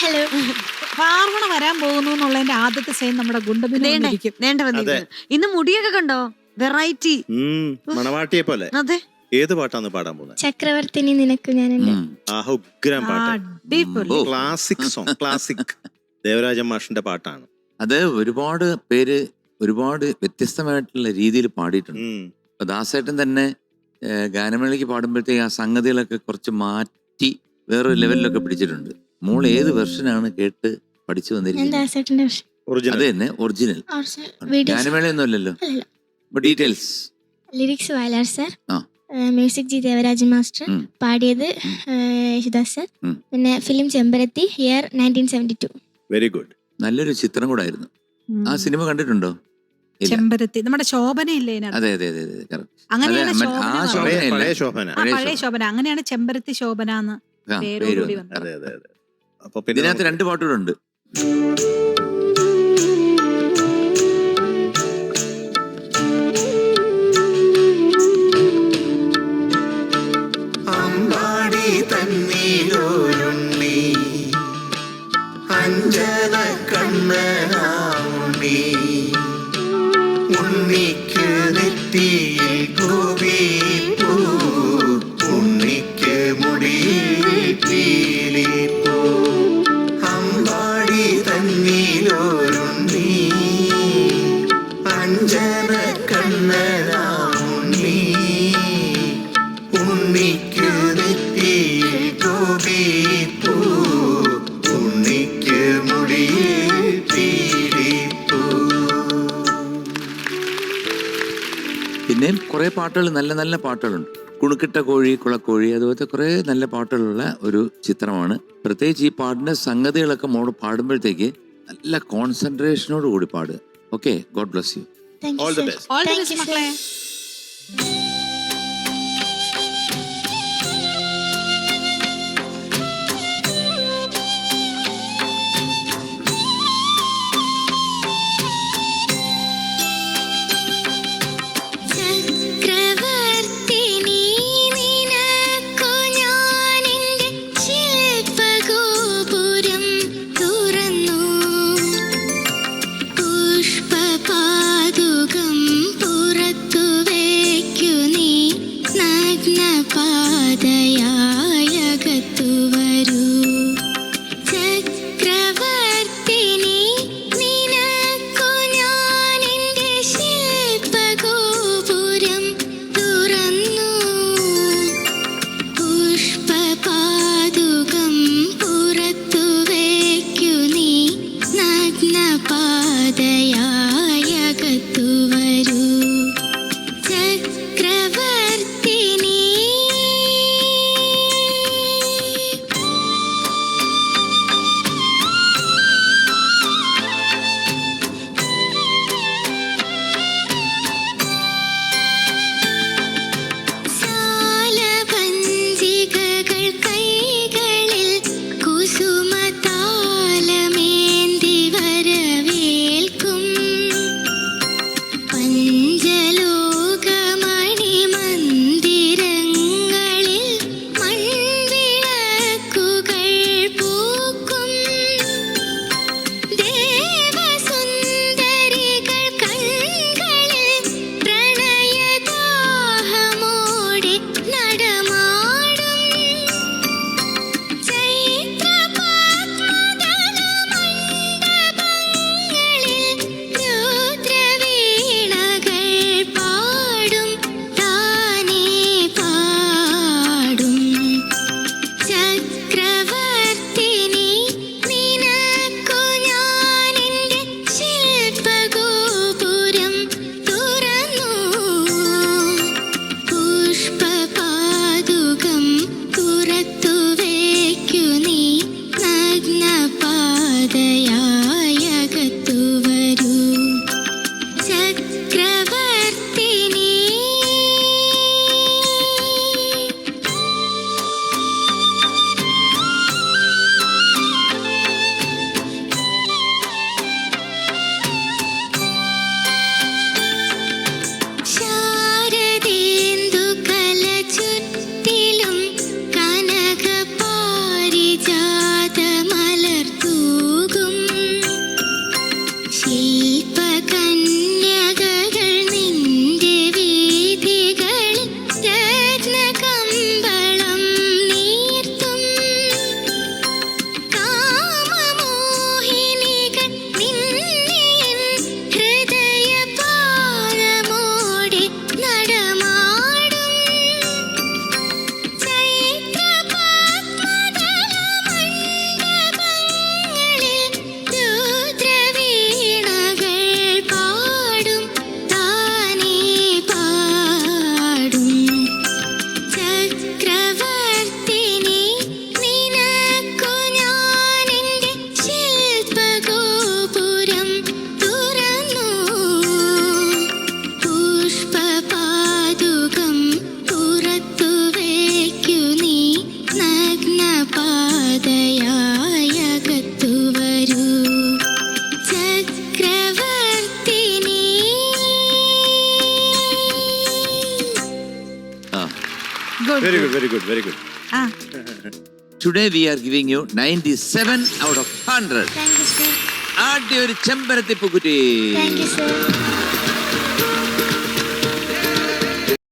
Hello Parvana വരാൻ പോകുന്നു എന്നുള്ളതിന്റെ ആദ്യത്തെ സൈൻ നമ്മുടെ ഇന്ന് മുടിയൊക്കെ കണ്ടോ? വെറൈറ്റി മണവാട്ടിയെ പോലെ. അതെ. ഏത് പാട്ടാണ് പാടാൻ പോകുന്നത് ചക്രവർത്തിനി നിനക്ക് ഞാൻ ഉഗ്രം പാട്ട്. ക്ലാസിക് സോങ് ക്ലാസിക് ദേവരാജൻ മാഷിന്റെ പാട്ടാണ്. അത് ഒരുപാട് പേര് ഒരുപാട് വ്യത്യസ്തമായിട്ടുള്ള രീതിയിൽ പാടിയിട്ടുണ്ട്. അപ്പൊ ദാസേട്ടൻ തന്നെ ഗാനമേളയ്ക്ക് പാടുമ്പോഴത്തേക്ക് ആ സംഗതികളൊക്കെ കുറച്ച് മാറ്റി വേറൊരു ലെവലിലൊക്കെ പിടിച്ചിട്ടുണ്ട്. മോൾ ഏത് വെർഷനാണ് കേട്ട് പഠിച്ചു വന്നിരിക്കുന്നത്? അത് ഒറിജിനൽ തന്നെ ഒറിജിനൽ വീഡിയോസ് ഗാനമേളയൊന്നും അല്ലല്ലോ. Details. Lyrics Vayalar sir. Music G Devarajan master. പാടിയത് യേശുദാസ് സർ. പിന്നെ film Chemparathi year nineteen seventy two. Very good നല്ലൊരു ചിത്രം കൂടെ ആയിരുന്നു ആ സിനിമ കണ്ടിട്ടുണ്ടോ? ചെമ്പരത്തി. നമ്മുടെ ശോഭന ഇല്ലേ അതെ അതെ അതെ. അങ്ങനെയാണ് ശോഭന ശോഭനയല്ല. അങ്ങനെയാണ് ചെമ്പരത്തി ശോഭന എന്ന് പേര് വന്നത്. അപ്പൊ പിന്നെ ഇതിനകത്ത് രണ്ട് പാട്ടുകളുണ്ട്. അഞ്ജന ഉണ്ണിക്ക് നെറ്റിയിൽ ഗോപിപ്പൂ അഞ്ജന പീലിപ്പൂ പിന്നെയും കുറേ പാട്ടുകൾ നല്ല നല്ല പാട്ടുകളുണ്ട്. കുണുക്കിട്ട കോഴി കുളക്കോഴി അതുപോലത്തെ കുറേ നല്ല പാട്ടുകളുള്ള ഒരു ചിത്രമാണ്. പ്രത്യേകിച്ച് ഈ പാട്ടിന്റെ സംഗതികളൊക്കെ മോൾ പാടുമ്പോഴത്തേക്ക് നല്ല കോൺസെൻട്രേഷനോട് കൂടി പാടുക. Okay God bless you Thank you, All sir. the best. All the best, you, very good very good very good ah today we are giving you ninety seven out of hundred thank you sir ആദ്യ ഒരു ചെമ്പരത്തി പൂക്കുറ്റി thank you sir